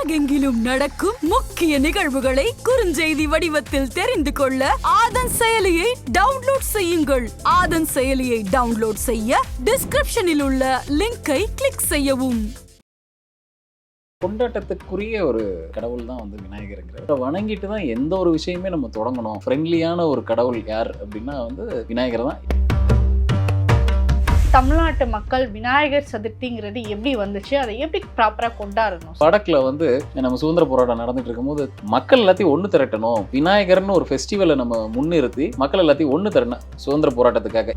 உலகெங்கிலும் நடக்கும் முக்கிய நிகழ்வுகளை குறுஞ்செய்தி வடிவத்தில் தெரிந்து கொள்ள ஆதன் செயலியை டவுன்லோட் செய்யுங்கள். ஆதன் செயலியை டவுன்லோட் செய்ய டிஸ்கிரிப்ஷனில் உள்ள லிங்கை கிளிக் செய்யவும். கொண்டாட்டத்துக்குரிய ஒரு கடவுள் தான் வந்து விநாயகருங்கிறது வணங்கிட்டு தான் எந்த ஒரு விஷயமே நம்ம தொடங்கணும். ஃப்ரெண்ட்லியான ஒரு கடவுள் யார் அப்படின்னா வந்து விநாயகர் தான். தமிழ்நாட்டு மக்கள் விநாயகர் சதுர்த்திங்கிறது எப்படி வந்துச்சு? அதை எப்படி ப்ராப்பராக கொண்டாடணும்? வடக்குல வந்து நம்ம சுதந்திர போராட்டம் நடந்துட்டு இருக்கும்போது மக்கள் எல்லாத்தையும் ஒன்று திரட்டணும். விநாயகர்னு ஒரு ஃபெஸ்டிவலை நம்ம முன்னிறுத்தி மக்கள் எல்லாத்தையும் ஒன்று திரட்டணும் சுதந்திர போராட்டத்துக்காக.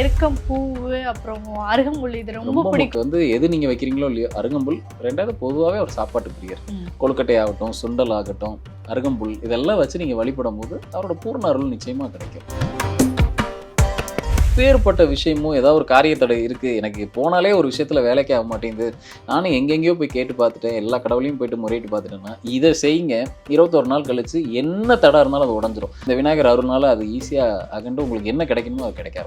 எருக்கம் பூவு அப்புறம் அருகம்புல் இது ரொம்ப பிடிக்கும். வந்து எது நீங்க வைக்கிறீங்களோ இல்லையோ அருகம்புல் ரெண்டாவது பொதுவாகவே ஒரு சாப்பாட்டு பிரியர். கொழுக்கட்டை ஆகட்டும் சுண்டல் ஆகட்டும் அருகம்புல் இதெல்லாம் வச்சு நீங்க வழிபடும் போது அவரோட பூர்ண அருள் நிச்சயமா கிடைக்கும். பேர்பட்ட விஷயமும் ஏதாவது ஒரு காரியத்தோட இருக்குது எனக்கு போனாலே ஒரு விஷயத்தில் வேலைக்கு ஆக மாட்டேங்குது. நானும் எங்கெங்கேயோ போய் கேட்டு பார்த்துட்டேன். எல்லா கடவுளையும் போயிட்டு முறையிட்டு பார்த்துட்டேன்னா இதை செய்யுங்க. இருபத்தொரு நாள் கழிச்சு என்ன தடை இருந்தாலும் அது உடஞ்சிரும். இந்த விநாயகர் அருள்னால அது ஈஸியாக அகண்டு உங்களுக்கு என்ன கிடைக்குமோ அது கிடைக்க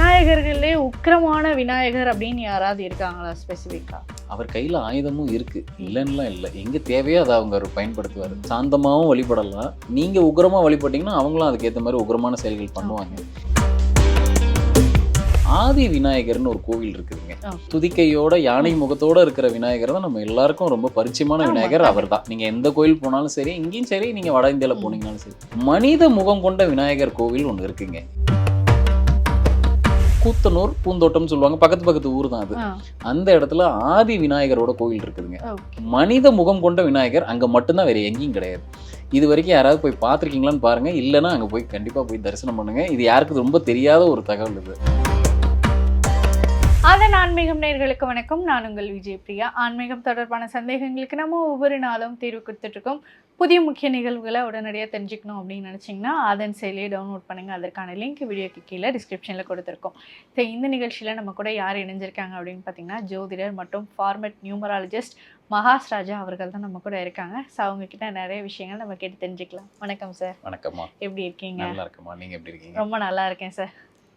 விநாயகர்களே உக்கிரமான விநாயகர் அப்படின்னு யாராவது இருக்காங்களா ஸ்பெசிஃபிக்காக அவர் கையில் ஆயுதமும் இருக்கு. இல்லைன்னுலாம் இல்லை. எங்கே தேவையோ அதை அவங்க பயன்படுத்துவார். சாந்தமாகவும் வழிபடலாம். நீங்கள் உக்ரமாக வழிபட்டீங்கன்னா அவங்களும் அதுக்கேற்ற மாதிரி உக்ரமான செயல்கள் பண்ணுவாங்க. ஆதி விநாயகர்னு ஒரு கோவில் இருக்குதுங்க. துதிக்கையோட யானை முகத்தோட இருக்கிற விநாயகர் தான் நம்ம எல்லாருக்கும் ரொம்ப பரிச்சயமான விநாயகர். அவர் தான். நீங்க எந்த கோயில் போனாலும் சரி இங்கேயும் சரி நீங்க வட இந்தியால ம். போனீங்கனாலும் சரி. மனித முகம் கொண்ட விநாயகர் கோவில் ஒன்று இருக்குங்க. கூத்தனூர் பூந்தோட்டம்னு சொல்லுவாங்க. பக்கத்து பக்கத்து ஊர் தான் அது. அந்த இடத்துல ஆதி விநாயகரோட கோவில் இருக்குதுங்க. மனித முகம் கொண்ட விநாயகர் அங்க மட்டும்தான் வேற எங்கேயும் கிடையாது. இது வரைக்கும் யாராவது போய் பார்த்துருக்கீங்களான்னு பாருங்க. இல்லைன்னா அங்க போய் கண்டிப்பா போய் தரிசனம் பண்ணுங்க. இது யாருக்கு ரொம்ப தெரியாத ஒரு தகவல் இது. அதன் ஆன்மீகம் நேர்களுக்கு வணக்கம். நான் உங்கள் விஜய் பிரியா. ஆன்மீகம் தொடர்பான சந்தேகங்களுக்கு நம்ம ஒவ்வொரு நாளும் தீர்வு கொடுத்துட்டு இருக்கோம் புதிய முக்கிய நிகழ்வுகளை உடனடியாக தெரிஞ்சுக்கணும் அப்படின்னு நினச்சிங்கன்னா அதன் செயலியை டவுன்லோட் பண்ணுங்கள் அதற்கான லிங்க் வீடியோக்கு கீழே டிஸ்கிரிப்ஷனில் கொடுத்துருக்கோம். ஸோ இந்த நிகழ்ச்சியில் நம்ம கூட யார் இணைஞ்சிருக்காங்க அப்படின்னு பார்த்தீங்கன்னா ஜோதிடர் மற்றும் ஃபார்மட் நியூமராலஜிஸ்ட் மகாஸ் ராஜா அவர்கள் தான் நம்ம கூட இருக்காங்க. ஸோ அவங்க கிட்ட நிறைய விஷயங்கள் நம்ம கேட்டு தெரிஞ்சுக்கலாம். வணக்கம் சார் வணக்கம்மா. எப்படி இருக்கீங்க? நல்லா இருக்கம்மா. நீங்க எப்படி இருக்கீங்க? ரொம்ப நல்லா இருக்கேன் சார்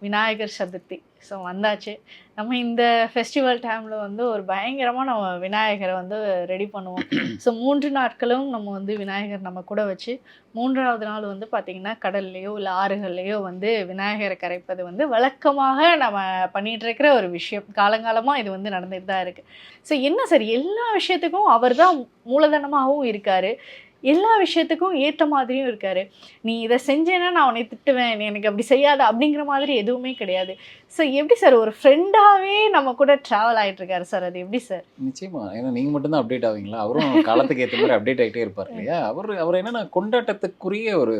விநாயகர் சதுர்த்தி. ஸோ வந்தாச்சு. நம்ம இந்த ஃபெஸ்டிவல் டைமில் வந்து ஒரு பயங்கரமாக நம்ம விநாயகரை வந்து ரெடி பண்ணுவோம். ஸோ மூன்று நாட்களும் நம்ம வந்து விநாயகர் நம்ம கூட வச்சு மூன்றாவது நாள் வந்து பார்த்திங்கன்னா கடல்லையோ இல்லை ஆறுகள்லையோ வந்து விநாயகரை கரைப்பது வந்து வழக்கமாக நம்ம பண்ணிகிட்டு இருக்கிற ஒரு விஷயம். காலங்காலமாக இது வந்து நடந்துகிட்டு தான் இருக்குது ஸோ என்ன சார்? எல்லா விஷயத்துக்கும் அவர் தான் மூலதனமாகவும் இருக்கார். எல்லா விஷயத்துக்கும் ஏற்ற மாதிரியும் இருக்காரு. நீ இதை செஞ்சேன்னா நான் உன்னை திட்டுவேன் நீ எனக்கு அப்படி செய்யாத அப்படிங்கிற மாதிரி எதுவுமே கிடையாது. ஸோ எப்படி சார் ஒரு ஃப்ரெண்டாகவே நம்ம கூட ட்ராவல் ஆகிட்டு இருக்காரு சார் அது? எப்படி சார்? நிச்சயமா. ஏன்னா நீங்க மட்டும்தான் அப்டேட் ஆவீங்களா? அவரும் காலத்துக்கு ஏற்ற மாதிரி அப்டேட் ஆகிட்டே இருப்பார் இல்லையா? அவர் அவர் என்னன்னா கொண்டாட்டத்துக்குரிய ஒரு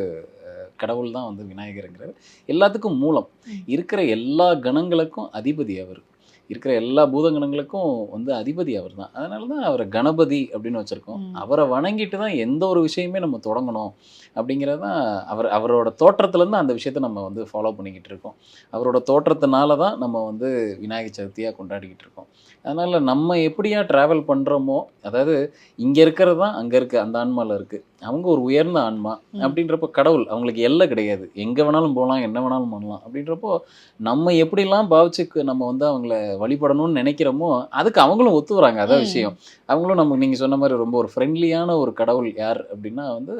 கடவுள் தான் வந்து விநாயகருங்கிறது எல்லாத்துக்கும் மூலம். இருக்கிற எல்லா கணங்களுக்கும் அதிபதி அவர். இருக்கிற எல்லா பூதகணங்களுக்கும் வந்து அதிபதி அவர் தான் அதனால தான் அவரை கணபதி அப்படின்னு வச்சிருக்கோம். அவரை வணங்கிட்டு தான் எந்த ஒரு விஷயமே நம்ம தொடங்கணும் அப்படிங்கிறது தான் அவர் அவரோட தோற்றத்துலேருந்து அந்த விஷயத்தை நம்ம வந்து ஃபாலோ பண்ணிக்கிட்டு இருக்கோம். அவரோட தோற்றத்தினால தான் நம்ம வந்து விநாயகர் சதுர்த்தியாக கொண்டாடிக்கிட்டு இருக்கோம். அதனால் நம்ம எப்படியா ட்ராவல் பண்ணுறோமோ அதாவது இங்கே இருக்கிறது தான் அங்கே இருக்குது அந்த ஆன்மாவில் இருக்குது அவங்க ஒரு உயர்ந்த ஆன்மா. அப்படின்றப்போ கடவுள் அவங்களுக்கு எல்லை கிடையாது. எங்கே வேணாலும் போகலாம் என்ன வேணாலும் பண்ணலாம். அப்படின்றப்போ நம்ம எப்படிலாம் பாவிச்சு நம்ம வந்து அவங்கள வழிபடணும்னு நினைக்கிறோமோ அதுக்கு அவங்களும் ஒத்து வராங்க. அதான். விஷயம். அவங்களும் நம்ம நீங்கள் சொன்ன மாதிரி ரொம்ப ஒரு ஃப்ரெண்ட்லியான ஒரு கடவுள் யார் அப்படின்னா வந்து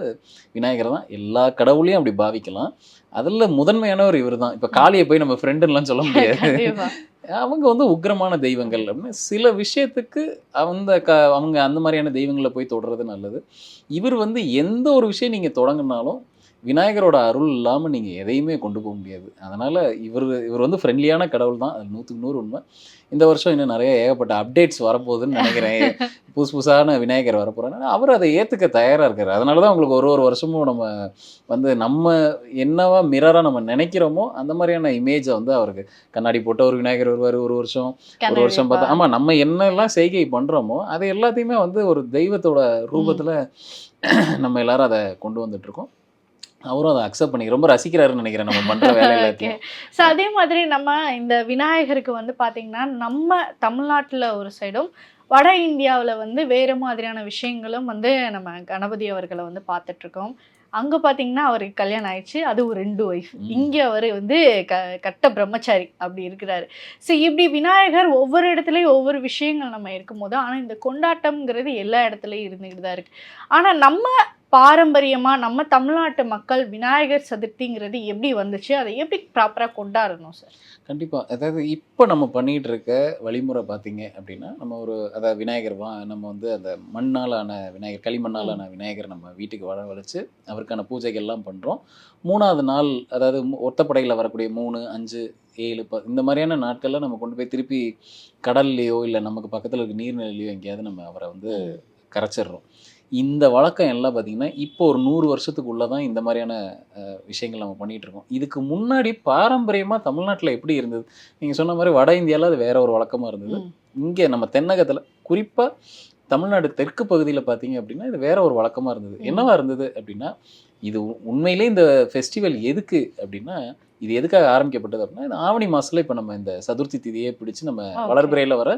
விநாயகர் தான். எல்லா கடவுளையும் அப்படி பாவிக்கலாம். அதில் முதன்மையானவர் இவர் தான் இப்போ காளியை போய் நம்ம ஃப்ரெண்டுலாம் சொல்ல முடியாது. அவங்க வந்து உக்கிரமான தெய்வங்கள். அப்படின்னு சில விஷயத்துக்கு அந்த க அவங்க அந்த மாதிரியான தெய்வங்களை போய் தொடுறது நல்லது. இவர் வந்து எந்த ஒரு விஷயம் நீங்கள் தொடங்கினாலும் விநாயகரோட அருள் இல்லாமல் நீங்கள் எதையுமே கொண்டு போக முடியாது. அதனால் இவர் இவர் வந்து ஃப்ரெண்ட்லியான கடவுள் தான். அது நூற்றுக்கு நூறு உண்மை. இந்த வருஷம் இன்னும் நிறைய ஏகப்பட்ட அப்டேட்ஸ் வரப்போகுதுன்னு நினைக்கிறேன். புதுசு புதுசான விநாயகர் வரப்போகிறாங்க அவர் அதை ஏற்றுக்க தயாராக இருக்கார். அதனால தான் உங்களுக்கு ஒரு ஒரு வருஷமும் நம்ம வந்து நம்ம என்னவா மிரராக நம்ம நினைக்கிறோமோ அந்த மாதிரியான இமேஜை வந்து அவருக்கு கண்ணாடி போட்ட ஒரு விநாயகர் வருவார் ஒரு வருஷம் ஒரு வருஷம் பார்த்தா. ஆமா நம்ம என்னெல்லாம் செய்கை பண்றோமோ அது எல்லாத்தையுமே வந்து ஒரு தெய்வத்தோட ரூபத்துல நம்ம எல்லாரும் அதை கொண்டு வந்துட்டு இருக்கோம். அவரும் அதை அக்செப்ட் பண்ணி ரொம்ப ரசிக்கிறாருன்னு நினைக்கிறேன் நம்ம பண்ற வேலை எல்லாத்தையும். ஸோ அதே மாதிரி நம்ம இந்த விநாயகருக்கு வந்து பார்த்தீங்கன்னா நம்ம தமிழ்நாட்டில் ஒரு சைடும் வட இந்தியாவில் வந்து வேறு மாதிரியான விஷயங்களும் வந்து நம்ம கணபதி அவர்களை வந்து பார்த்துட்ருக்கோம் அங்க பாத்தீங்கன்னா அவருக்கு கல்யாணம் ஆயிடுச்சு. அது ஒரு ரெண்டு ஒய்ஃப். இங்க அவர் வந்து க கட்ட பிரம்மச்சாரி அப்படி இருக்கிறாரு. ஸோ இப்படி விநாயகர் ஒவ்வொரு இடத்துலயும் ஒவ்வொரு விஷயங்கள் நம்ம இருக்கும்போது ஆனா இந்த கொண்டாட்டம்ங்கிறது எல்லா இடத்துலயும் இருந்துகிட்டு தான் இருக்கு. ஆனா நம்ம பாரம்பரியமா நம்ம தமிழ்நாட்டு மக்கள் விநாயகர் சதுர்த்திங்கிறது எப்படி வந்துச்சு? அதை எப்படி ப்ராப்பரா கொண்டாடணும் சார் கண்டிப்பா. அதாவது இப்போ நம்ம பண்ணிட்டு இருக்க வழிமுறை பார்த்தீங்க அப்படின்னா நம்ம ஒரு அதாவது விநாயகர் வா நம்ம வந்து அந்த மண்ணாலான விநாயகர் களிமண்ணாலான விநாயகர் நம்ம வீட்டுக்கு வரவழைச்சு அவருக்கான பூஜைகள்லாம் பண்ணுறோம் மூணாவது நாள் அதாவது ஒத்தப்படையில் வரக்கூடிய மூணு அஞ்சு ஏழு ப இந்த மாதிரியான நாட்களில் நம்ம கொண்டு போய் திருப்பி கடல்லையோ இல்லை நமக்கு பக்கத்தில் இருக்க நீர்நிலையிலையோ எங்கேயாவது நம்ம அவரை வந்து கரைச்சிடுறோம். இந்த வழக்கம் எல்லாம் பார்த்தீங்கன்னா இப்போ ஒரு நூறு வருஷத்துக்குள்ளே தான் இந்த மாதிரியான விஷயங்கள் நம்ம பண்ணிட்டு இருக்கோம் இதுக்கு முன்னாடி பாரம்பரியமாக தமிழ்நாட்டில் எப்படி இருந்தது நீங்கள் சொன்ன மாதிரி வட இந்தியாவில் அது வேற ஒரு வழக்கமாக இருந்தது. இங்கே நம்ம தென்னகத்தில் குறிப்பாக தமிழ்நாடு தெற்கு பகுதியில் பார்த்தீங்க அப்படின்னா இது வேற ஒரு வழக்கமாக இருந்தது. என்னவா இருந்தது அப்படின்னா இது உண்மையிலே இந்த ஃபெஸ்டிவல் எதுக்கு அப்படின்னா இது எதுக்காக ஆரம்பிக்கப்பட்டது அப்படின்னா இது ஆவணி மாசத்துல இப்போ நம்ம இந்த சதுர்த்தி திதியை பிடிச்சு நம்ம. வளர்பிறையில் வர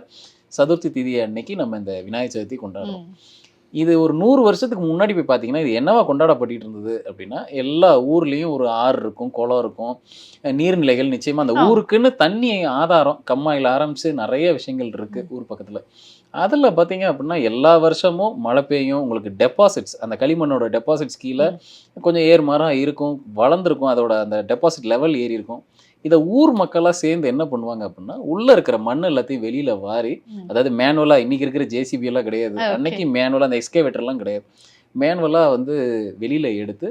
சதுர்த்தி திதி அன்னைக்கு நம்ம இந்த விநாயகர் சதுர்த்தி கொண்டாடுறோம். இது ஒரு நூறு வருஷத்துக்கு முன்னாடி போய் பார்த்தீங்கன்னா இது என்னவா கொண்டாடப்பட்டு இருந்தது அப்படின்னா எல்லா ஊர்லேயும் ஒரு ஆறு இருக்கும் குளம் இருக்கும் நீர்நிலைகள் நிச்சயமா அந்த. ஊருக்குன்னு தண்ணி ஆதாரம் கம்மாயில் ஆரம்பிச்சு நிறைய விஷயங்கள் இருக்கு ஊர் பக்கத்துல. அதில் பார்த்தீங்க அப்படின்னா எல்லா வருஷமும் மழை பெய்யும் உங்களுக்கு டெபாசிட்ஸ் அந்த களிமண்ணோட டெபாசிட்ஸ் கீழே கொஞ்சம் ஏர்மாராக இருக்கும் வளர்ந்துருக்கும் அதோட அந்த டெபாசிட் லெவல் ஏறி இருக்கும் இதை ஊர் மக்களாக சேர்ந்து என்ன பண்ணுவாங்க அப்படின்னா உள்ள இருக்கிற மண் எல்லாத்தையும் வெளியில வாரி. அதாவது மேனுவலா இன்னைக்கு இருக்கிற ஜேசிபி எல்லாம் கிடையாது. அன்னைக்கு மேனுவலா அந்த எக்ஸ்கேவேட்டர்லாம் கிடையாது மேனுவலா வந்து வெளியில எடுத்து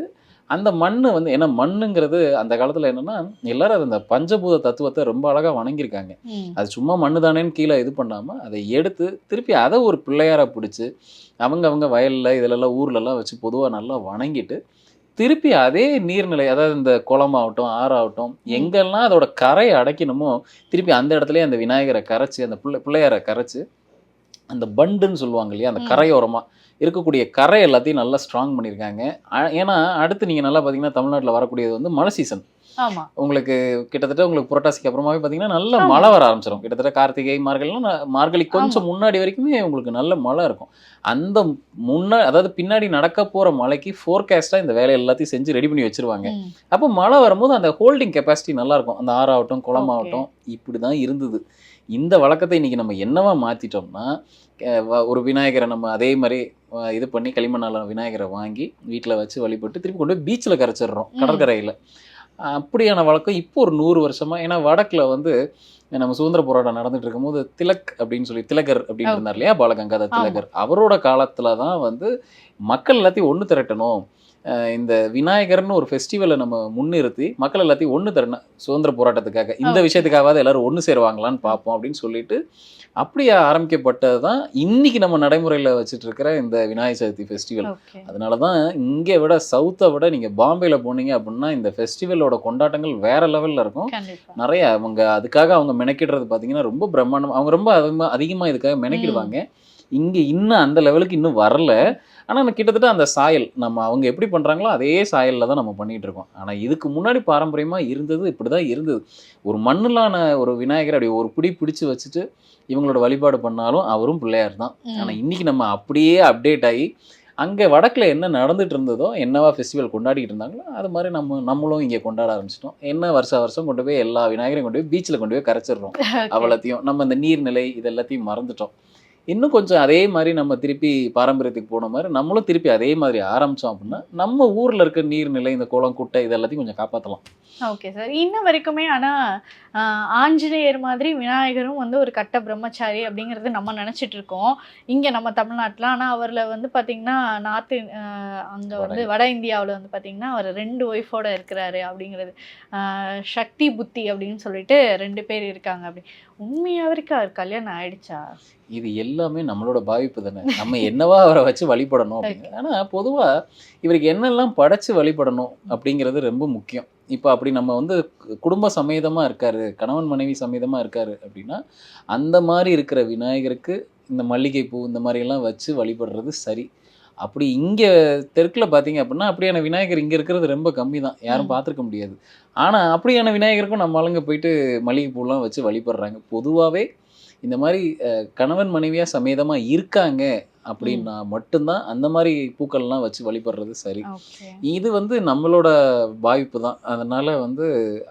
அந்த மண்ணு வந்து ஏன்னா மண்ணுங்கிறது அந்த காலத்துல என்னன்னா எல்லாரும் அது அந்த பஞ்சபூத தத்துவத்தை ரொம்ப அழகா வணங்கியிருக்காங்க. அது சும்மா மண்ணு தானேன்னு கீழே இது பண்ணாம அதை எடுத்து திருப்பி அதை ஒரு பிள்ளையாரா பிடிச்சி அவங்க அவங்க வயல்ல இதுலலாம் ஊர்லலாம் வச்சு பொதுவா நல்லா வணங்கிட்டு திருப்பி அதே நீர்நிலை அதாவது இந்த குளமாகட்டும் ஆறாகட்டும் எங்கெல்லாம் அதோட கரையை அடைக்கணுமோ திருப்பி அந்த இடத்துலயே அந்த விநாயகரை கரைச்சு அந்த பிள்ளை பிள்ளையாரை கரைச்சு அந்த பண்டுன்னு சொல்லுவாங்க இல்லையா அந்த ம். கரையோரமா இருக்கக்கூடிய கரை எல்லாத்தையும் நல்லா ஸ்ட்ராங் பண்ணியிருக்காங்க. ஏன்னா அடுத்து நீங்க நல்லா பார்த்தீங்கன்னா தமிழ்நாட்டில் வரக்கூடியது வந்து மழை சீசன் உங்களுக்கு கிட்டத்தட்ட உங்களுக்கு புரட்டாசிக்கு அப்புறமாவே பார்த்தீங்கன்னா நல்ல. மழை வர ஆரம்பிச்சிடும் கிட்டத்தட்ட கார்த்திகை மார்கழிலாம் மார்கழி கொஞ்சம் முன்னாடி வரைக்குமே உங்களுக்கு நல்ல மழை இருக்கும். அந்த முன்னா அதாவது பின்னாடி நடக்க போற மழைக்கு ஃபோர்காஸ்டா இந்த வேலை எல்லாத்தையும் செஞ்சு ரெடி பண்ணி வச்சிருவாங்க. அப்போ மழை வரும்போது அந்த ஹோல்டிங் கெப்பாசிட்டி நல்லா இருக்கும். அந்த ஆறாகட்டும் குளமாகட்டும் இப்படி தான் இருந்தது. இந்த வழக்கத்தை இன்னைக்கு நம்ம என்னவா வ- ஒரு விநாயகரை நம்ம அதே மாதிரி இது பண்ணி களிமண்ணால விநாயகரை வாங்கி வீட்டில் வச்சு வழிபட்டு திருப்பி கொண்டு போய் பீச்சில் கரைச்சிடுறோம். கடற்கரையில். அப்படியான வழக்கம் இப்போ ஒரு நூறு வருஷமா ஏன்னா வடக்குல வந்து நம்ம சுதந்திர போராட்டம் நடந்துட்டு இருக்கும்போது திலக் அப்படின்னு சொல்லி திலகர் அப்படின்னு. இருந்தார் இல்லையா? பாலகங்காதர் திலகர். அவரோட காலத்துல தான் வந்து மக்கள் எல்லாத்தையும் ஒன்று திரட்டணும். இந்த விநாயகர்னு ஒரு ஃபெஸ்டிவலை நம்ம முன்னிறுத்தி மக்கள் எல்லாத்தையும் ஒன்று திரட்டணும் சுதந்திர போராட்டத்துக்காக. இந்த Okay. விஷயத்துக்காவது எல்லாரும் ஒன்று சேருவாங்களான்னு பார்ப்போம் அப்படின்னு சொல்லிட்டு அப்படியே ஆரம்பிக்கப்பட்டது தான் இன்னைக்கு நம்ம நடைமுறையில் வச்சுட்டு இருக்கிற இந்த விநாயகர் சதுர்த்தி ஃபெஸ்டிவல் அதனால தான் இங்கே விட சவுத்தை விட நீங்கள் பாம்பேல போனீங்க அப்படின்னா இந்த ஃபெஸ்டிவலோட கொண்டாட்டங்கள் வேற லெவலில் இருக்கும். நிறைய அவங்க அதுக்காக அவங்க மெனக்கிடுறது பார்த்தீங்கன்னா ரொம்ப பிரம்மாண்டம் அவங்க ரொம்ப அதிகமாக அதிகமாக இதுக்காக மெனக்கிடுவாங்க. இங்கே இன்னும் அந்த லெவலுக்கு இன்னும் வரல. ஆனால் கிட்டத்தட்ட அந்த சாயல் நம்ம அவங்க எப்படி பண்ணுறாங்களோ அதே சாயலில் தான் நம்ம பண்ணிட்டு இருக்கோம். ஆனால் இதுக்கு முன்னாடி பாரம்பரியமாக இருந்தது இப்படி தான் இருந்தது. ஒரு மண்ணிலான ஒரு விநாயகர் அப்படி ஒரு பிடி பிடிச்சு வச்சுட்டு இவங்களோட வழிபாடு பண்ணாலும் அவரும் பிள்ளையார் தான். ஆனால் இன்னைக்கு நம்ம அப்படியே அப்டேட் ஆகி அங்கே வடக்கில் என்ன நடந்துட்டு இருந்ததோ என்னவா ஃபெஸ்டிவல் கொண்டாடிட்டு இருந்தாங்களோ அது மாதிரி நம்ம நம்மளும் இங்கே கொண்டாட ஆரம்பிச்சிட்டோம். என்ன வருஷம் வருஷம் கொண்டு போய் எல்லா விநாயகரையும் கொண்டு போய் பீச்சில் கொண்டு போய் கரைச்சிடுறோம். அவ்வளோத்தையும். நம்ம இந்த நீர்நிலை இது எல்லாத்தையும் மறந்துட்டோம். இன்னும் கொஞ்சம் அதே மாதிரி நம்ம திருப்பி பாரம்பரியத்துக்கு போன மாதிரி நம்மளும் திருப்பி அதே மாதிரி ஆரம்பிச்சோம் அப்படின்னா நம்ம ஊர்ல இருக்க நீர்நிலை இந்த குளம் குட்டை இது எல்லாத்தையும் கொஞ்சம் காப்பாற்றலாம் ஓகே சார் இன்ன வரைக்குமே ஆனா ஆஹ், ஆஞ்சநேயர் மாதிரி விநாயகரும் வந்து ஒரு கட்ட பிரம்மச்சாரி அப்படிங்கறது நம்ம நினைச்சிட்டு இருக்கோம். இங்க நம்ம தமிழ்நாட்டுல. ஆனா அவர்ல வந்து பாத்தீங்கன்னா நார்த் அங்க வந்து வட இந்தியாவுல வந்து பாத்தீங்கன்னா அவர் ரெண்டு ஒய்ஃபோட இருக்கிறாரு அப்படிங்கிறது. சக்தி புத்தி அப்படின்னு சொல்லிட்டு ரெண்டு பேர் இருக்காங்க அப்படி. உண்மையாவருக்கு அவர் கல்யாணம் ஆயிடுச்சா? இது எல்லாமே நம்மளோட பாதிப்பு தானே. நம்ம என்னவா அவரை வச்சு வழிபடணும் அப்படிங்கிறது ஆனா பொதுவா இவருக்கு என்னெல்லாம் படைச்சு வழிபடணும் அப்படிங்கிறது ரொம்ப முக்கியம். இப்போ அப்படி நம்ம வந்து குடும்ப சமேதமா இருக்காரு கணவன் மனைவி சமேதமா இருக்காரு அப்படின்னா அந்த மாதிரி இருக்கிற விநாயகருக்கு இந்த மல்லிகைப்பூ இந்த மாதிரி எல்லாம் வச்சு வழிபடுறது சரி. அப்படி இங்க தெற்குல பாத்தீங்க அப்படின்னா அப்படியான விநாயகர் இங்க இருக்கிறது ரொம்ப கம்மி தான் யாரும். பார்த்துருக்க முடியாது. ஆனா அப்படியான விநாயகருக்கும் நம்ம ஆளுங்க போயிட்டு மல்லிகைப்பூலாம் வச்சு வழிபடுறாங்க. பொதுவாவே இந்த மாதிரி கணவன் மனைவியா சமேதமா இருக்காங்க அப்படின்னா மட்டும்தான் அந்த மாதிரி பூக்கள்லாம் வச்சு வழிபடுறது சரி. இது வந்து நம்மளோட பாதிப்பு தான். அதனால வந்து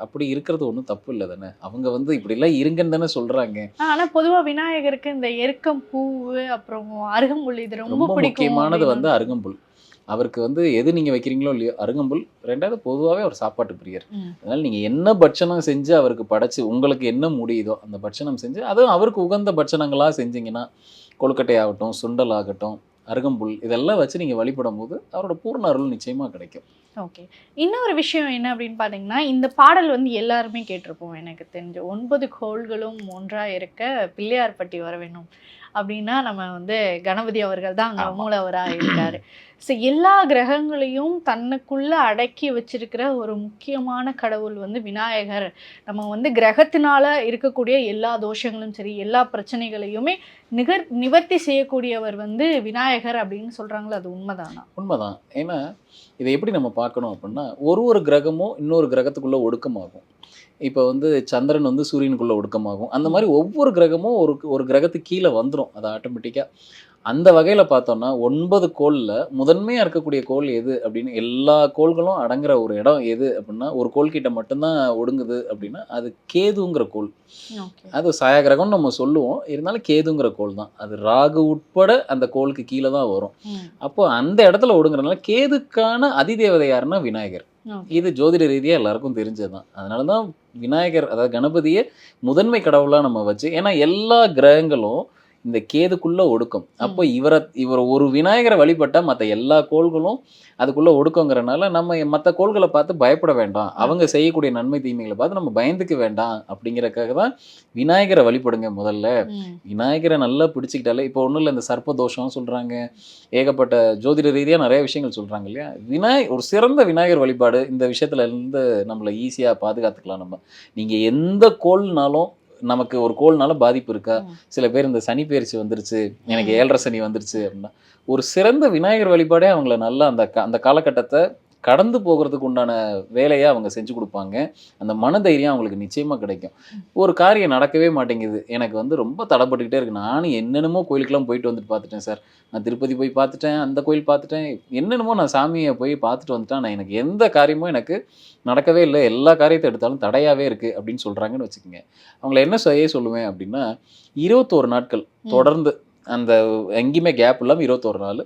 அப்படி இருக்கிறது ஒன்றும் தப்பு இல்லை தானே. அவங்க வந்து இப்படிலாம் இருங்கன்னு தானே சொல்றாங்க. ஆனா பொதுவா விநாயகருக்கு இந்த எருக்கம் பூவு அப்புறம் அருகம்புல் இது ரொம்ப முக்கியமானது வந்து அருகம்புல். அவருக்கு வந்து எது நீங்க வைக்கிறீங்களோ இல்லையோ அருகம்புல் ரெண்டாவது பொதுவாகவே அவர் சாப்பாட்டு பிரியர். அதனால நீங்க என்ன பட்சணம் செஞ்சு அவருக்கு படைச்சு உங்களுக்கு என்ன முடியுதோ அந்த பட்சணம் செஞ்சு அதுவும் அவருக்கு உகந்த பட்சணங்களா செஞ்சீங்கன்னா கொழுக்கட்டை ஆகட்டும் சுண்டல் ஆகட்டும் அருகம்புல் இதெல்லாம் வச்சு நீங்கள் வழிபடும் போது அவரோட பூர்ண அருள் நிச்சயமாக கிடைக்கும். ஓகே. இன்னொரு விஷயம் என்ன அப்படின்னு பார்த்தீங்கன்னா இந்த பாடல் வந்து எல்லாருமே கேட்டிருப்போம். எனக்கு தெரிஞ்சு ஒன்பது கோள்களும் ஒன்றாக இருக்க பிள்ளையார்பட்டி வர வேணும் அப்படின்னா நம்ம வந்து கணபதி அவர்கள் தான் அங்கே. மூலவராக இருக்காரு ஸோ எல்லா கிரகங்களையும் தன்னுக்குள்ள அடக்கி வச்சிருக்கிற ஒரு முக்கியமான கடவுள் வந்து விநாயகர். நம்ம வந்து கிரகத்தினால இருக்கக்கூடிய எல்லா தோஷங்களும் சரி எல்லா பிரச்சனைகளையுமே நிகர் நிவர்த்தி செய்யக்கூடியவர் வந்து விநாயகர் அப்படின்னு சொல்றாங்களா அது உண்மைதானா? உண்மைதான். ஏன்னா இதை எப்படி நம்ம பார்க்கணும் அப்படின்னா ஒரு ஒரு கிரகமும் இன்னொரு கிரகத்துக்குள்ள ஒடுக்கமாகும். இப்போ வந்து சந்திரன் வந்து சூரியனுக்குள்ளே ஒடுக்கமாகும். அந்த மாதிரி ஒவ்வொரு கிரகமும் ஒரு ஒரு கிரகத்துக்கு கீழே வந்துடும் அது ஆட்டோமேட்டிக்காக அந்த வகையில் பார்த்தோம்னா ஒன்பது கோளில் முதன்மையாக இருக்கக்கூடிய கோள் எது அப்படின்னு எல்லா கோள்களும் அடங்குற ஒரு இடம் எது அப்படின்னா ஒரு கோள் கிட்ட மட்டும்தான் ஒடுங்குது அப்படின்னா அது கேதுங்கிற கோள். அது சாயகிரகம்னு நம்ம சொல்லுவோம். இருந்தாலும் கேதுங்கிற கோள் தான். அது ராகு உட்பட அந்த கோளுக்கு கீழே தான் வரும். அப்போ அந்த இடத்துல ஒடுங்குறதுனால கேதுக்கான அதிதேவதை யாருன்னா விநாயகர். இது ஜோதிட ரீதியாக எல்லாருக்கும் தெரிஞ்சதுதான். அதனால தான் விநாயகர் அதாவது கணபதியை முதன்மை கடவுளாக நம்ம வச்சு ஏன்னா எல்லா கிரகங்களும் இந்த கேதுக்குள்ள ஒடுக்கம். அப்போ இவரை இவர் ஒரு விநாயகரை வழிபட்டா மற்ற எல்லா கோள்களும் அதுக்குள்ள ஒடுக்கங்கிறனால நம்ம மற்ற கோள்களை பார்த்து பயப்பட வேண்டாம். அவங்க செய்யக்கூடிய நன்மை தீமைகளை பார்த்து நம்ம பயந்துக்க வேண்டாம் அப்படிங்கறதுக்காக தான் விநாயகரை வழிபடுங்க முதல்ல. விநாயகரை நல்லா பிடிச்சிக்கிட்டாலே இப்போ ஒன்றும் இல்லை இந்த சர்ப்ப தோஷம் சொல்கிறாங்க ஏகப்பட்ட ஜோதிட ரீதியாக நிறைய விஷயங்கள் சொல்கிறாங்க இல்லையா? விநாயக் ஒரு சிறந்த விநாயகர் வழிபாடு இந்த விஷயத்துல இருந்து நம்மளை ஈஸியாக பாதுகாத்துக்கலாம் நம்ம. நீங்கள் எந்த கோள்னாலும் நமக்கு ஒரு கோள்னால பாதிப்பு இருக்கா. சில பேர் இந்த சனி பயிற்சி வந்துருச்சு எனக்கு. ஏழரை சனி வந்துருச்சு அப்படின்னா ஒரு சிறந்த விநாயகர் வழிபாடே அவங்கள நல்லா அந்த அந்த காலகட்டத்தை கடந்து போகிறதுக்கு உண்டான வேலையை அவங்க செஞ்சு கொடுப்பாங்க. அந்த மனதைரியம் அவங்களுக்கு நிச்சயமா கிடைக்கும். ஒரு காரியம் நடக்கவே மாட்டேங்குது. எனக்கு வந்து ரொம்ப தடைப்பட்டுக்கிட்டே இருக்கு. நானும் என்னென்னமோ கோயிலுக்கெல்லாம் போயிட்டு வந்துட்டு பார்த்துட்டேன் சார். நான் திருப்பதி போய் பார்த்துட்டேன் அந்த கோயில் பார்த்துட்டேன். என்னென்னமோ நான் சாமியை போய் பார்த்துட்டு வந்துட்டேன். நான் எனக்கு எந்த காரியமும் எனக்கு நடக்கவே இல்லை. எல்லா காரியத்தை எடுத்தாலும் தடையாவே இருக்கு அப்படின்னு சொல்றாங்கன்னு வச்சுக்கோங்க. அவங்கள என்ன செய்ய சொல்லுவேன் அப்படின்னா இருபத்தோரு நாட்கள் தொடர்ந்து அந்த எங்கேயுமே கேப் இல்லாமல் இருபத்தோரு நாள்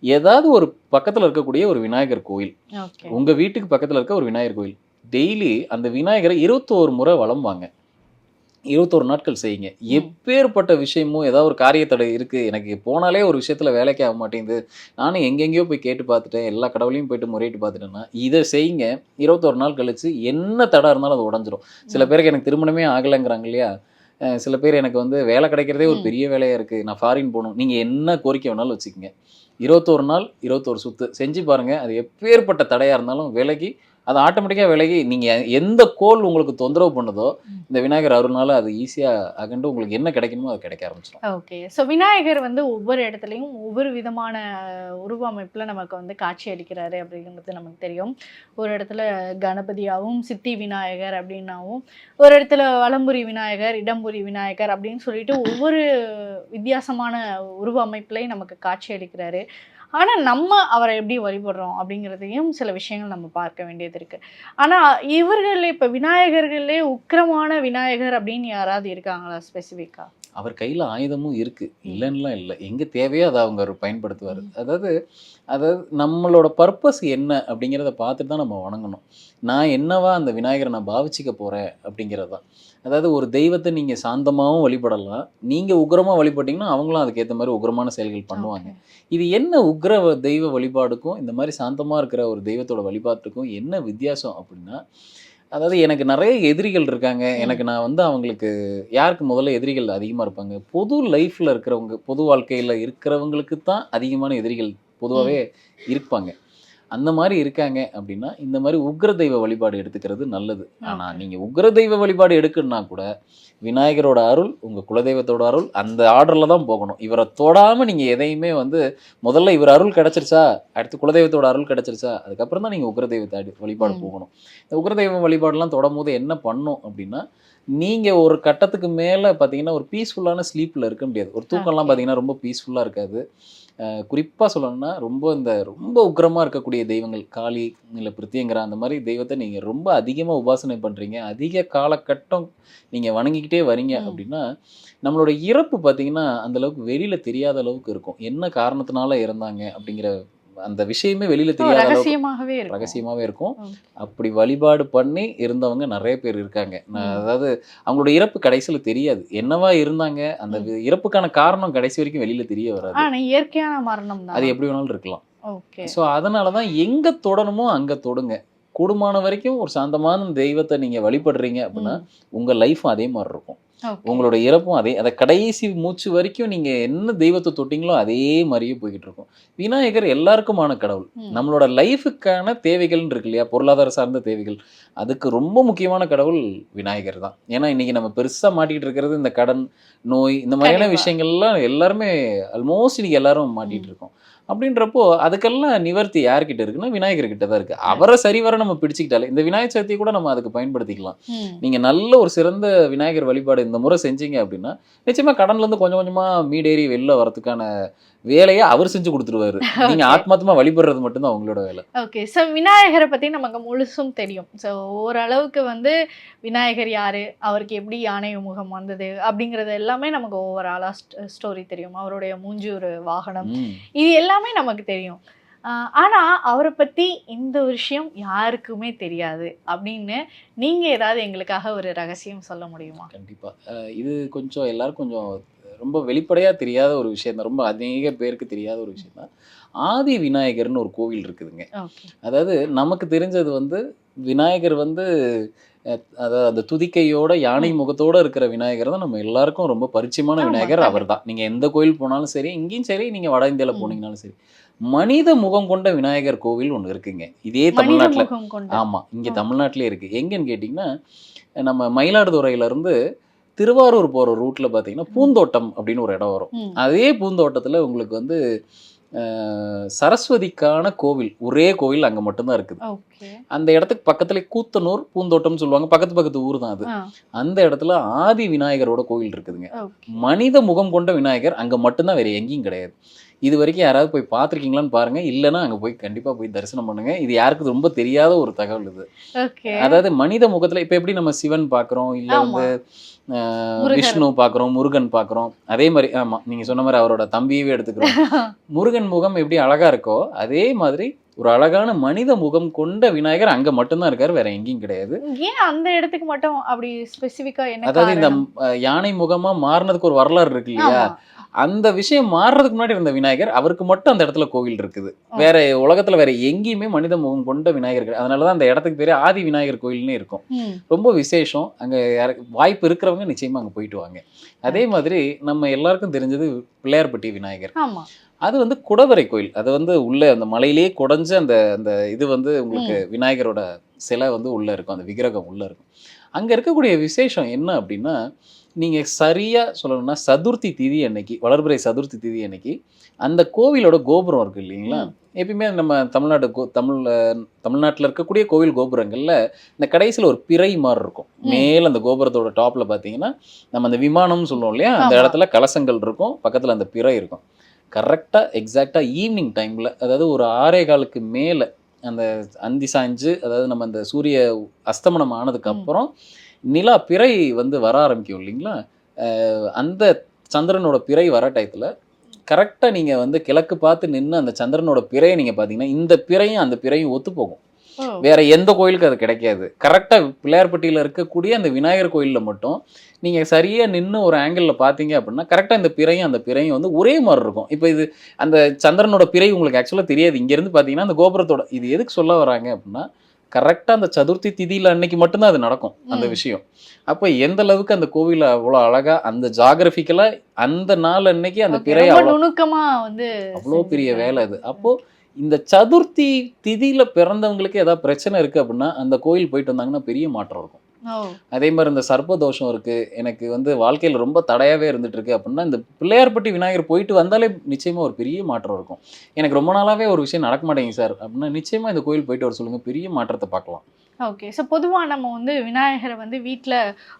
ஏதாவது ஒரு பக்கத்தில் இருக்கக்கூடிய ஒரு விநாயகர் கோயில். ஓகே. உங்க வீட்டுக்கு பக்கத்துல இருக்க ஒரு விநாயகர் கோயில். டெய்லி அந்த விநாயகரை இருபத்தோரு முறை வலம் வாங்க. இருபத்தோரு நாட்கள் செய்யுங்க. எப்பேற்பட்ட விஷயமும் ஏதாவது ஒரு காரியத்தடை இருக்கு. எனக்கு போனாலே ஒரு விஷயத்துல வேலைக்கு ஆக மாட்டேங்குது. நானும் எங்கெங்கேயோ போய் கேட்டு பார்த்துட்டேன். எல்லா கடவுளையும் போயிட்டு முறையிட்டு பார்த்துட்டேன்னா இதை செய்யுங்க. இருபத்தோரு நாள் கழிச்சு என்ன தடை இருந்தாலும் அது உடஞ்சிரும். சில பேருக்கு எனக்கு திருமணமே ஆகலைங்கிறாங்க இல்லையா? சில பேர் எனக்கு வந்து வேலை கிடைக்கிறதே ஒரு. பெரிய வேலையா இருக்கு. நான் ஃபாரின் போகணும். நீங்க என்ன கோரிக்கை வேணாலும் வச்சுக்கோங்க. இருபத்தோரு நாள் இருபத்தோரு சுத்து. செஞ்சு பாருங்கள் அது எப்பேற்பட்ட தடையாக இருந்தாலும் விலகி அது ஆட்டோமேட்டிக்காக விலகி நீங்க எந்த கோல் உங்களுக்கு தொந்தரவு பண்ணுதோ. இந்த விநாயகர் அருள்னால அது ஈஸியா அகண்டு உங்களுக்கு என்ன கிடைக்கணுமோ அது கிடைக்க ஆரம்பிச்சிடும் ஓகே ஸோ விநாயகர் வந்து ஒவ்வொரு இடத்துலையும் ஒவ்வொரு விதமான உருவமைப்பில் நமக்கு வந்து காட்சி அளிக்கிறாரு அப்படிங்கிறது நமக்கு தெரியும். ஒரு இடத்துல கணபதியாகவும் சித்தி விநாயகர் அப்படின்னாவும் ஒரு இடத்துல வலம்புரி விநாயகர் இடம்புரி விநாயகர் அப்படின்னு சொல்லிட்டு ஒவ்வொரு வித்தியாசமான உருவமைப்புலையும் நமக்கு காட்சி அளிக்கிறாரு. ஆனால் நம்ம அவரை எப்படி வழிபடுறோம் அப்படிங்கிறதையும் சில விஷயங்கள் நம்ம பார்க்க வேண்டியது இருக்குது ஆனால் இவர்கள் இப்போ விநாயகர்களே உக்கிரமான விநாயகர் அப்படின்னு யாராவது இருக்காங்களா ஸ்பெசிஃபிக்காக அவர் கையில ஆயுதமும் இருக்கு. இல்லைன்னுலாம் இல்லை. எங்க தேவையோ அதை அவங்க அவர் பயன்படுத்துவார். அதாவது அதாவது நம்மளோட பர்பஸ் என்ன அப்படிங்கிறத பார்த்துட்டு தான் நம்ம வணங்கணும். நான் என்னவா அந்த விநாயகரை நான் பாவிச்சிக்க போறேன் அப்படிங்கிறது தான் அதாவது ஒரு தெய்வத்தை நீங்க சாந்தமாகவும் வழிபடலாம். நீங்க உக்ரமா வழிபட்டீங்கன்னா அவங்களும் அதுக்கேற்ற மாதிரி உக்ரமான செயல்கள் பண்ணுவாங்க. இது என்ன உக்ர தெய்வ வழிபாடுக்கும் இந்த மாதிரி சாந்தமா இருக்கிற ஒரு தெய்வத்தோட வழிபாட்டுக்கும் என்ன வித்தியாசம் அப்படின்னா அதாவது எனக்கு நிறைய எதிரிகள் இருக்காங்க. எனக்கு நான் வந்து அவங்களுக்கு யாருக்கு முதல்ல எதிரிகள் அதிகமாக இருப்பாங்க? பொது லைஃப்பில் இருக்கிறவங்க பொது வாழ்க்கையில் இருக்கிறவங்களுக்கு தான் அதிகமான எதிரிகள் பொதுவாகவே இருப்பாங்க. அந்த மாதிரி இருக்காங்க அப்படின்னா இந்த மாதிரி உக்ர தெய்வ வழிபாடு எடுத்துக்கிறது நல்லது. ஆனால் நீங்கள் உக்ர தெய்வ வழிபாடு எடுக்கணும்னா கூட விநாயகரோட அருள் உங்கள் குலதெய்வத்தோட அருள் அந்த ஆர்டரில் தான் போகணும். இவரை தொடாமல் நீங்கள் எதையுமே வந்து முதல்ல இவர் அருள் கிடச்சிருச்சா? அடுத்து குலதெய்வத்தோட அருள் கிடச்சிருச்சா? அதுக்கப்புறம் தான் நீங்கள் உக்ர தெய்வத்தை அடி- வழிபாடு. போகணும். இந்த உக்ர தெய்வ வழிபாடுலாம் தொடும் போது என்ன பண்ணும் அப்படின்னா நீங்க ஒரு கட்டத்துக்கு மேல பாத்தீங்கன்னா ஒரு பீஸ்ஃபுல்லான ஸ்லீப்ல இருக்க முடியாது. ஒரு தூக்கம்லாம் Okay. பாத்தீங்கன்னா ரொம்ப பீஸ்ஃபுல்லா இருக்காது. அஹ் குறிப்பா சொல்லணும்னா ரொம்ப இந்த ரொம்ப உக்கிரமா இருக்கக்கூடிய தெய்வங்கள் காளி இல்ல பிரித்தியங்கிற அந்த மாதிரி தெய்வத்தை நீங்க ரொம்ப அதிகமா உபாசனை பண்றீங்க அதிக காலகட்டம் நீங்க வணங்கிக்கிட்டே வரீங்க. அப்படின்னா நம்மளோட இறப்பு பாத்தீங்கன்னா அந்த அளவுக்கு வெளியில தெரியாத அளவுக்கு இருக்கும் என்ன காரணத்தினால இறந்தாங்க அப்படிங்கிற அந்த விஷயமே வெளியில தெரியாத ரகசியமாகவே இருக்கும். ரகசியமாவே இருக்கும். அப்படி வழிபாடு பண்ணி இருந்தவங்க நிறைய பேர் இருக்காங்க. நான். அதாவது அவங்களோட இறப்பு கடைசியில தெரியாது. என்னவா இருந்தாங்க அந்த இறப்புக்கான காரணம் கடைசி வரைக்கும் வெளியில தெரிய வராது. ஆனா இயற்கையான மரணம் அது எப்படி வேணாலும் இருக்கலாம். ஓகே. ஸோ அதனால தான் எங்க தொடணுமோ அங்க தொடுங்க. கூடுமான வரைக்கும் ஒரு சாந்தமான தெய்வத்தை நீங்க வழிபடுறீங்க அப்படின்னா உங்க லைஃப்பும் அதே மாதிரி இருக்கும். உங்களோட இறப்பும் அதே அதை கடைசி மூச்சு வரைக்கும் நீங்க என்ன தெய்வத்தை தொட்டீங்களோ அதே மாதிரியே போய்கிட்டு இருக்கும் விநாயகர் எல்லாருக்குமான கடவுள். நம்மளோட லைஃபுக்கான தேவைகள் இருக்கு இல்லையா? பொருளாதார சார்ந்த தேவைகள். அதுக்கு ரொம்ப முக்கியமான கடவுள் விநாயகர் தான். ஏன்னா இன்னைக்கு நம்ம பெருசா மாட்டிக்கிட்டு இருக்கிறது இந்த கடன் நோய் இந்த மாதிரியான. விஷயங்கள்லாம் எல்லாருமே ஆல்மோஸ்ட் இன்னைக்கு எல்லாரும் மாட்டிட்டு இருக்கோம். அப்படின்றப்போ அதுக்கெல்லாம் நிவர்த்தி யார்கிட்ட இருக்குன்னா விநாயகர் கிட்ட தான் இருக்கு. அவரை சரிவர நம்ம பிடிச்சிக்கிட்டாலே இந்த விநாயகர் சதுர்த்தியை கூட நம்ம அதுக்கு பயன்படுத்திக்கலாம். நீங்க நல்ல ஒரு சிறந்த விநாயகர் வழிபாடு இந்த முறை செஞ்சீங்க அப்படின்னா நிச்சயமா கடன்ல இருந்து கொஞ்சம் கொஞ்சமா மீடேறி வெளில வரதுக்கான வேலையை அவர் செஞ்சு கொடுத்துருவாரு. நீங்க. ஆத்மாத்மா வழிபடுறது மட்டும்தான் உங்களோட வேலை. ஓகே ஸோ விநாயகரை பற்றி நமக்கு முழுசும் தெரியும். ஸோ ஓரளவுக்கு வந்து விநாயகர் யார்? அவருக்கு எப்படி யானை முகம் வந்தது? அப்படிங்கிறது எல்லாமே நமக்கு ஓவராலாக ஸ்டோரி தெரியும். அவருடைய மூஞ்சி ஒரு வாகனம். இது எல்லாமே நமக்கு தெரியும். ஆனா அவரை பத்தி இந்த விஷயம் யாருக்குமே தெரியாது. அப்படின்னு நீங்க ஏதாவது எங்களுக்காக ஒரு ரகசியம் சொல்ல முடியுமா? கண்டிப்பா. இது கொஞ்சம் எல்லாரும் கொஞ்சம் ரொம்ப வெளிப்படையா தெரியாத ஒரு விஷயம் தான். ரொம்ப அதிக பேருக்கு தெரியாத ஒரு விஷயம் தான். ஆதி விநாயகர்னு ஒரு கோவில் இருக்குதுங்க. அதாவது நமக்கு தெரிஞ்சது வந்து விநாயகர் வந்து அதாவது அந்த துதிக்கையோட யானை முகத்தோட இருக்கிற விநாயகர் தான் நம்ம எல்லாருக்கும் ரொம்ப பரிச்சயமான விநாயகர். அவர் தான் நீங்க எந்த கோயில் போனாலும் சரி இங்கேயும் சரி நீங்க வட இந்தியால ம். போனீங்கனாலும் சரி மனித முகம் கொண்ட விநாயகர் கோவில் ஒன்று இருக்குங்க. இதே தமிழ்நாட்டுல. முகம் கொண்ட. ஆமா இங்க. தமிழ்நாட்டிலே இருக்கு. எங்கன்னு கேட்டிங்கன்னா நம்ம மயிலாடுதுறையில இருந்து திருவாரூர் போற ரூட்ல பாத்தீங்கன்னா பூந்தோட்டம் அப்படின்னு ஒரு இடம் வரும். அதே பூந்தோட்டத்துல உங்களுக்கு வந்து சரஸ்வதிக்கான கோவில் ஒரே கோவில் அங்க மட்டும்தான் இருக்குது. அந்த இடத்துக்கு பக்கத்துல கூத்தனூர் பூந்தோட்டம்னு சொல்லுவாங்க. பக்கத்து பக்கத்து ஊர் தான் அது. அந்த இடத்துல ஆதி விநாயகரோட கோவில் இருக்குதுங்க. மனித முகம் கொண்ட விநாயகர் அங்க மட்டும்தான் வேற எங்கேயும் கிடையாது. இது வரைக்கும் யாராவது போய் பார்த்துருக்கீங்களான்னு பாருங்க. இல்லைன்னா அங்க போய் கண்டிப்பா போய் தரிசனம் பண்ணுங்க. இது யாருக்கு ரொம்ப தெரியாத ஒரு தகவல் இது. அதாவது மனித முகத்துல இப்ப எப்படி நம்ம சிவன் பாக்குறோம் இல்ல. வந்து. விஷ்ணு பாக்குறோம் முருகன் பாக்குறோம். அதே மாதிரி ஆமா நீங்க சொன்ன மாதிரி அவரோட தம்பியவே எடுத்துக்கிறோம். முருகன் முகம் எப்படி அழகா இருக்கோ அதே மாதிரி ஒரு அழகான மனித முகம் கொண்ட விநாயகர் அங்க மட்டும்தான் இருக்காரு வேற எங்கேயும் கிடையாது. ஏன் அந்த இடத்துக்கு மட்டும் அப்படி ஸ்பெசிஃபிக்கா என்ன அதாவது இந்த யானை முகமா மாறினதுக்கு ஒரு வரலாறு இருக்கு இல்லையா. அந்த விஷயம் மாறுறதுக்கு முன்னாடி இருந்த விநாயகர் அவருக்கு மட்டும் அந்த இடத்துல கோவில் இருக்குது. வேற உலகத்துல வேற எங்கேயுமே மனித முகம் கொண்ட விநாயகர். அதனாலதான் அந்த இடத்துக்கு பேரு ஆதி விநாயகர் கோயில்னே இருக்கும். ரொம்ப விசேஷம். அங்க யாருக்கு வாய்ப்பு இருக்கிறவங்க நிச்சயமா அங்க போயிட்டு வாங்க. அதே மாதிரி நம்ம எல்லாருக்கும் தெரிஞ்சது பிள்ளையார்பட்டி விநாயகர். அது வந்து குடவரை கோயில். அது வந்து உள்ள அந்த மலையிலேயே குடஞ்சு அந்த அந்த இது வந்து உங்களுக்கு விநாயகரோட சிலை வந்து உள்ள இருக்கும். அந்த விக்கிரகம் உள்ள இருக்கும். அங்க இருக்கக்கூடிய விசேஷம் என்ன அப்படின்னா நீங்க சரியா சொல்லணும்னா சதுர்த்தி திதி அன்னைக்கு வளர்பிறை சதுர்த்தி திதி அன்னைக்கு அந்த கோவிலோட கோபுரம் இருக்கு இல்லைங்களா எப்பயுமே நம்ம தமிழ்நாடு கோ தமிழ் தமிழ்நாட்டில் இருக்கக்கூடிய கோவில் கோபுரங்கள்ல இந்த கடைசியில் ஒரு பிறை மாதிரி இருக்கும். மேல அந்த கோபுரத்தோட டாப்ல பார்த்தீங்கன்னா நம்ம அந்த விமானம்னு சொல்லுவோம் இல்லையா அந்த. இடத்துல கலசங்கள் இருக்கும் பக்கத்துல அந்த பிறை இருக்கும் கரெக்டாக எக்ஸாக்டாக ஈவினிங் டைமில் அதாவது ஒரு ஆறே காலுக்கு மேலே அந்த அந்தி சாய்ஞ்சு அதாவது நம்ம அந்த சூரிய அஸ்தமனம் ஆனதுக்கு ம். அப்புறம் நிலா பிறை வந்து வர ஆரம்பிக்கும் இல்லைங்களா? அந்த சந்திரனோட பிறை வர டயத்தில் கரெக்டாக நீங்கள் வந்து கிழக்கு பார்த்து நின்று அந்த சந்திரனோட பிறையை நீங்கள் பார்த்தீங்கன்னா இந்த பிறையும் அந்த பிறையும் ஒத்து போகும். வேற எந்த கோயிலுக்கு அது கிடைக்காது. கரெக்டாக பிள்ளையார்பட்டியில் இருக்கக்கூடிய அந்த விநாயகர் கோயிலில் மட்டும் நீங்கள் சரியாக நின்று ஒரு ஆங்கிளில் பார்த்தீங்க அப்படின்னா கரெக்டாக இந்த பிறையும் அந்த பிறையும் வந்து ஒரே மாதிரி இருக்கும். இப்போ இது அந்த சந்திரனோட பிறை உங்களுக்கு ஆக்சுவலாக தெரியாது. இங்கேருந்து பார்த்தீங்கன்னா அந்த கோபுரத்தோட இது எதுக்கு சொல்ல வராங்க அப்படின்னா கரெக்டாக அந்த சதுர்த்தி திதியில் அன்னைக்கு மட்டும்தான் அது நடக்கும் அந்த. விஷயம் அப்போ எந்த அளவுக்கு அந்த கோவில் அவ்வளோ அழகா அந்த ஜாகிரபிக்கலாக அந்த நாள் அன்னைக்கு அந்த Okay, பிறை ரொம்ப அவ்வளோ நுணுக்கமா வந்து அவ்வளோ பெரிய. வேலை அது அப்போ இந்த சதுர்த்தி திதியில பிறந்தவங்களுக்கு ஏதாவது பிரச்சனை இருக்கு அப்படின்னா அந்த கோயில் போயிட்டு வந்தாங்கன்னா பெரிய மாற்றம் இருக்கும் அதே மாதிரி இந்த சர்ப்ப தோஷம் இருக்கு. எனக்கு வந்து வாழ்க்கையில ரொம்ப தடையாவே இருந்துட்டு இருக்கு அப்படின்னா இந்த பிள்ளையார்பட்டி விநாயகர் போயிட்டு வந்தாலே நிச்சயமா ஒரு பெரிய மாற்றம் இருக்கும். எனக்கு ரொம்ப நாளாவே ஒரு விஷயம் நடக்க மாட்டேங்குது சார். அப்படின்னா நிச்சயமா இந்த கோயில் போயிட்டு வர சொல்லுங்க. பெரிய மாற்றத்தை பார்க்கலாம். ஓகே. ஸோ பொதுவாக நம்ம வந்து விநாயகரை வந்து வீட்டில்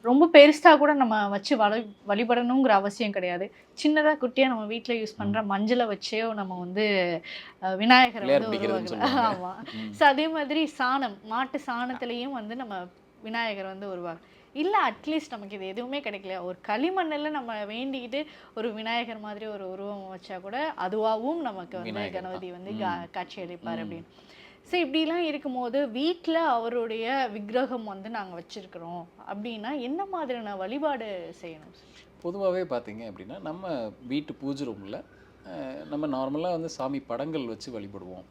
ரொம்ப பெருசாக கூட நம்ம வச்சு வழி வழிபடணுங்கிற அவசியம் கிடையாது. சின்னதாக குட்டியாக நம்ம வீட்டில் யூஸ் பண்ணுற மஞ்சளை வச்சே நம்ம வந்து விநாயகரை வந்து உருவாக்கலாம். ஆமாம். ஸோ அதே மாதிரி சாணம் மாட்டு சாணத்துலேயும் வந்து நம்ம விநாயகர் வந்து உருவாங்க இல்லை அட்லீஸ்ட் நமக்கு இது எதுவுமே கிடைக்கல ஒரு களிமண்ணில் நம்ம வேண்டிக்கிட்டு ஒரு விநாயகர் மாதிரி ஒரு உருவம் வச்சா கூட அதுவாகவும் நமக்கு வந்து. கணபதி வந்து காட்சி அளிப்பார். அப்படின்னு. ஸோ இப்படிலாம் இருக்கும்போது வீட்டில் அவருடைய விக்கிரகம் வந்து நாங்கள் வச்சிருக்கிறோம். அப்படின்னா என்ன மாதிரியான வழிபாடு செய்யணும் பொதுவாகவே பார்த்தீங்க அப்படின்னா நம்ம வீட்டு பூஜை ரூமில் நம்ம நார்மலாக வந்து சாமி படங்கள் வச்சு வழிபடுவோம்.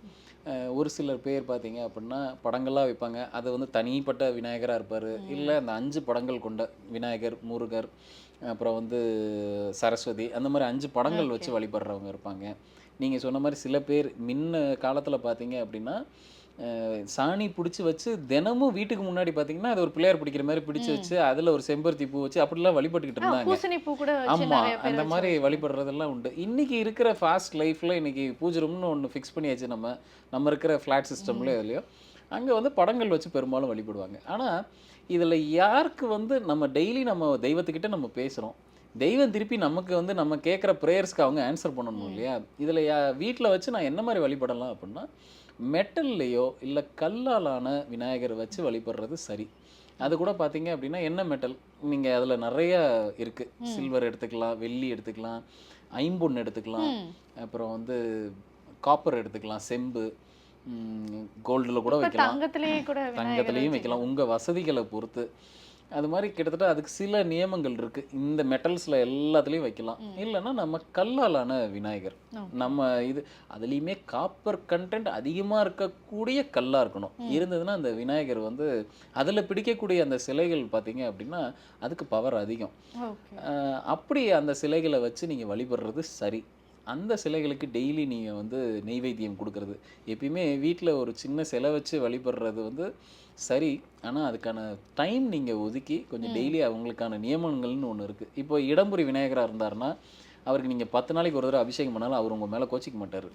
ஒரு சிலர் பேர் பார்த்தீங்க அப்படின்னா படங்கள்லாம் வைப்பாங்க. அது வந்து தனிப்பட்ட விநாயகராக இருப்பார். இல்லை அந்த அஞ்சு படங்கள் கொண்ட விநாயகர் முருகர் அப்புறம் வந்து சரஸ்வதி அந்த மாதிரி அஞ்சு படங்கள் வச்சு. வழிபடுறவங்க இருப்பாங்க. நீங்கள் சொன்ன மாதிரி சில பேர் முன்ன காலத்தில் பார்த்தீங்க அப்படின்னா சாணி பிடிச்சி வச்சு தினமும் வீட்டுக்கு முன்னாடி பார்த்தீங்கன்னா அது ஒரு பிள்ளையார் பிடிக்கிற மாதிரி பிடிச்சி. வச்சு அதில் ஒரு செம்பருத்தி பூ வச்சு அப்படிலாம் வழிபட்டுக்கிட்டு இருந்தாங்க. பூசணி பூ கூட வச்சு ஆமா நிறைய பேர் அந்த மாதிரி வழிபாடு. வழிபடுறதெல்லாம் உண்டு. இன்னைக்கு இருக்கிற ஃபாஸ்ட் லைஃப்ல இன்னைக்கு பூஜை ரூம்னு ஒன்று ஃபிக்ஸ் பண்ணியாச்சு நம்ம. நம்ம இருக்கிற ஃப்ளாட் சிஸ்டம்ல இதுலையோ அங்கே வந்து படங்கள் வச்சு பெரும்பாலும் வழிபடுவாங்க. ஆனா இதுல யாருக்கு வந்து நம்ம டெய்லி நம்ம தெய்வத்துக்கிட்ட நம்ம பேசுறோம்? தெய்வம் திருப்பி நமக்கு வந்து நம்ம கேட்குற ப்ரேயர்ஸ்க்கு அவங்க ஆன்சர் பண்ணணும். இல்லையா? இதில் யா வீட்டில் வச்சு நான் என்ன மாதிரி வழிபடலாம் அப்படின்னா மெட்டல்லையோ இல்லை கல்லாலான விநாயகரை வச்சு வழிபடுறது சரி அது கூட பார்த்தீங்க அப்படின்னா என்ன மெட்டல் நீங்கள் அதில் நிறைய இருக்கு ம். சில்வர் எடுத்துக்கலாம் வெள்ளி எடுத்துக்கலாம் ஐம்பொன் எடுத்துக்கலாம். அப்புறம் வந்து காப்பர் எடுத்துக்கலாம் செம்பு கோல்டில் கூட வைக்கலாம் தங்கத்துலேயும். வைக்கலாம் உங்கள் வசதிகளை பொறுத்து அது மாதிரி கிட்டத்தட்ட அதுக்கு சில நியமங்கள் இருக்கு. இந்த மெட்டல்ஸில் எல்லாத்துலேயும் வைக்கலாம். இல்லைன்னா நம்ம கல்லாலான விநாயகர். நம்ம இது அதுலேயுமே காப்பர் கண்டென்ட் அதிகமாக இருக்கக்கூடிய கல்லாக இருக்கணும். இருந்ததுன்னா அந்த விநாயகர் வந்து அதில் பிடிக்கக்கூடிய அந்த சிலைகள் பார்த்தீங்க அப்படின்னா அதுக்கு பவர் அதிகம். அப்படி அந்த சிலைகளை வச்சு நீங்கள் வழிபடுறது சரி. அந்த சிலைகளுக்கு டெய்லி நீங்கள் வந்து நெய்வேத்தியம் கொடுக்கறது. எப்பயுமே வீட்டில் ஒரு சின்ன சிலை வச்சு வழிபடுறது வந்து சரி. ஆனால் அதுக்கான டைம் நீங்கள் ஒதுக்கி கொஞ்சம். டெய்லி அவங்களுக்கான நியமனங்கள்னு ஒன்று இருக்குது இப்போ இடம்புரி விநாயகராக இருந்தாருன்னா அவருக்கு நீங்கள் பத்து நாளைக்கு ஒரு தடவை அபிஷேகம் பண்ணாலும் அவர் உங்கள் மேலே கோச்சிக்க மாட்டார்.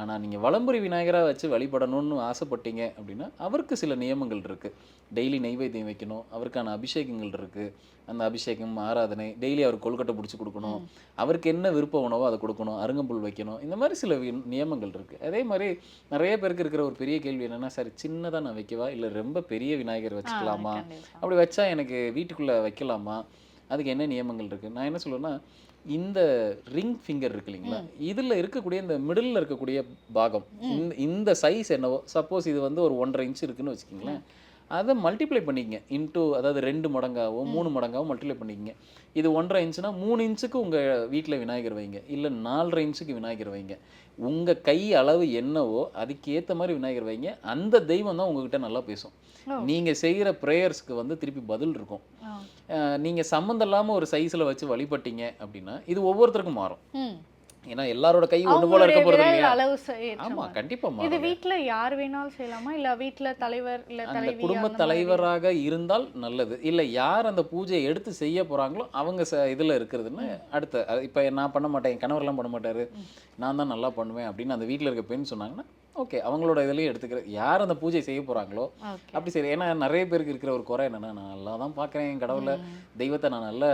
ஆனால் நீங்கள் வலம்புரி விநாயகராக வச்சு வழிபடணும்னு ஆசைப்பட்டீங்க அப்படின்னா அவருக்கு சில நியமங்கள் இருக்குது டெய்லி நெய்வேத்தியம் வைக்கணும் அவருக்கான அபிஷேகங்கள் இருக்குது அந்த அபிஷேகம் ஆராதனை டெய்லி அவர் கொழுக்கட்டை பிடிச்சி கொடுக்கணும். அவருக்கு என்ன விருப்ப உணவோ அதை கொடுக்கணும் அருங்கம்புல் வைக்கணும். இந்த மாதிரி சில நியமங்கள் இருக்குது அதே மாதிரி நிறைய பேருக்கு இருக்கிற ஒரு பெரிய கேள்வி என்னென்னா சரி சின்னதாக நான் வைக்கவா? இல்லை ரொம்ப பெரிய விநாயகர் வச்சுக்கலாமா. அப்படி வச்சா எனக்கு வீட்டுக்குள்ளே வைக்கலாமா? அதுக்கு என்ன நியமங்கள் இருக்குது நான் என்ன சொல்லுவேன்னா இந்த ரிங் ஃபிங்கர் இருக்கு இல்லைங்களா? இதில் இருக்கக்கூடிய இந்த மிடில் இருக்கக்கூடிய பாகம் இந்த இந்த சைஸ் என்னவோ சப்போஸ் இது வந்து ஒரு ஒன்றரை இன்ச் இருக்குன்னு வச்சுக்கிங்களேன். அதை மல்டிப்ளை பண்ணிக்கங்க. இன்டூ அதாவது ரெண்டு மடங்காவோ மூணு மடங்காவோ மல்டிப்ளை பண்ணிக்கங்க. இது ஒன்றரை இன்ச்சுனா மூணு இன்ச்சுக்கு உங்கள் வீட்டில் விநாயகர் வைங்க. இல்லை நாலரை இன்ச்சுக்கு விநாயகர் வைங்க. உங்கள் கை அளவு என்னவோ அதுக்கு ஏற்ற மாதிரி விநாயகர் வைங்க அந்த தெய்வம் தான் உங்ககிட்ட நல்லா பேசும். நீங்கள் செய்கிற ப்ரேயர்ஸ்க்கு வந்து திருப்பி பதில் இருக்கும் ஆ. அஹ் நீங்க சம்மந்தம் இல்லாம ஒரு சைஸ்ல வச்சு வழிபட்டீங்க அப்படின்னா இது ஒவ்வொருத்தருக்கும் மாறும். ஏன்னா எல்லாரோட கை ஒன்று போல இருக்க போறது இல்லையா? ஆமா. கண்டிப்பா இது வீட்ல யார் வேணாலும் செய்யலாமா? இல்ல வீட்ல தலைவர் இல்ல தலைவி குடும்ப? தலைவராக இருந்தால் நல்லது. இல்ல யார் அந்த பூஜையை எடுத்து செய்ய போறாங்களோ அவங்க இதுல இருக்கிறதுன்னு அடுத்த இப்ப நான் பண்ண மாட்டேன் என் கணவர்லாம் பண்ண மாட்டாரு நான் தான் நல்லா பண்ணுவேன் அப்படின்னு அந்த வீட்ல இருக்க பெண் சொன்னாங்கன்னா ஓகே அவங்களோட இதுலயும் எடுத்துக்கிற யார் அந்த பூஜை செய்ய போறாங்களோ Okay. அப்படி சரி ஏன்னா நிறைய பேருக்கு இருக்கிற ஒரு குறை என்னன்னா நான் நல்லா தான் பார்க்குறேன் என் கடவுளை. தெய்வத்தை நான் நல்லா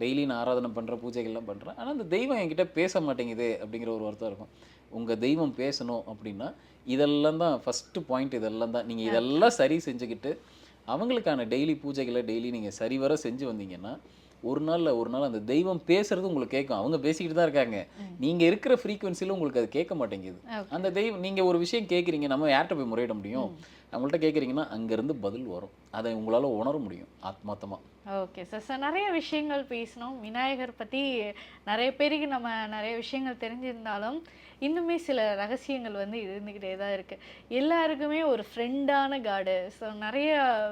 டெய்லி நான் ஆராதனை பண்ணுறேன் பூஜைகள்லாம் பண்ணுறேன் ஆனால் அந்த தெய்வம் என்கிட்ட பேச மாட்டேங்குது அப்படிங்கிற ஒரு வருத்தம் இருக்கும். உங்கள் தெய்வம் பேசணும் அப்படின்னா இதெல்லாம் தான் ஃபஸ்ட்டு பாயிண்ட் இதெல்லாம் தான். நீங்கள் இதெல்லாம் சரி செஞ்சுக்கிட்டு அவங்களுக்கான டெய்லி பூஜைகளை டெய்லி நீங்கள் சரிவர செஞ்சு வந்தீங்கன்னா ஒரு நாள்ல ஒரு நாள் அந்த தெய்வம் பேசுறது உங்களுக்கு கேட்கும். அவங்க பேசிக்கிட்டு தான் இருக்காங்க. நீங்க இருக்கிற ஃப்ரீக்குவன்சியில் உங்களுக்கு அது கேட்க மாட்டேங்குது. அந்த தெய்வம் நீங்க ஒரு விஷயம் கேட்குறீங்க நம்ம யார்கிட்ட போய் முறையிட முடியும். அவங்கள்ட்ட கேட்குறீங்கன்னா அங்கேருந்து பதில் வரும். அதை உங்களால உணர முடியும் ஆத்மாத்தமா. ஓகே. சார் சார் நிறைய விஷயங்கள் பேசினோம். விநாயகர் பற்றி நிறைய பேருக்கு நம்ம நிறைய விஷயங்கள் தெரிஞ்சிருந்தாலும் இன்னுமே சில ரகசியங்கள் வந்து இருந்துக்கிட்டே தான் இருக்குது எல்லாருக்குமே ஒரு ஃப்ரெண்டான காடு. ஸோ நிறைய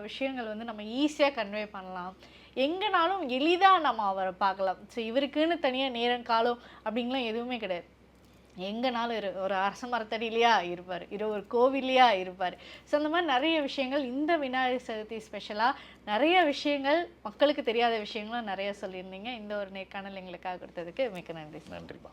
விஷயங்கள் வந்து நம்ம ஈஸியாக கன்வே பண்ணலாம். எங்கேனாலும் எளிதாக நம்ம அவரை பார்க்கலாம். ஸோ இவருக்குன்னு தனியாக நேரம் காலம் அப்படிங்கலாம் எதுவுமே கிடையாது. எங்கனாலும் இரு ஒரு அரச மரத்தடியிலையா இருப்பார். இரு ஒரு கோவில்லையா இருப்பார். ஸோ அந்த மாதிரி நிறைய விஷயங்கள் இந்த விநாயகர் சதுர்த்தி ஸ்பெஷலாக நிறைய விஷயங்கள் மக்களுக்கு தெரியாத விஷயங்களும் நிறைய சொல்லியிருந்தீங்க. இந்த ஒரு நேர்காணல் எங்களுக்காக கொடுத்ததுக்கு மிக்க நன்றி. நன்றிப்பா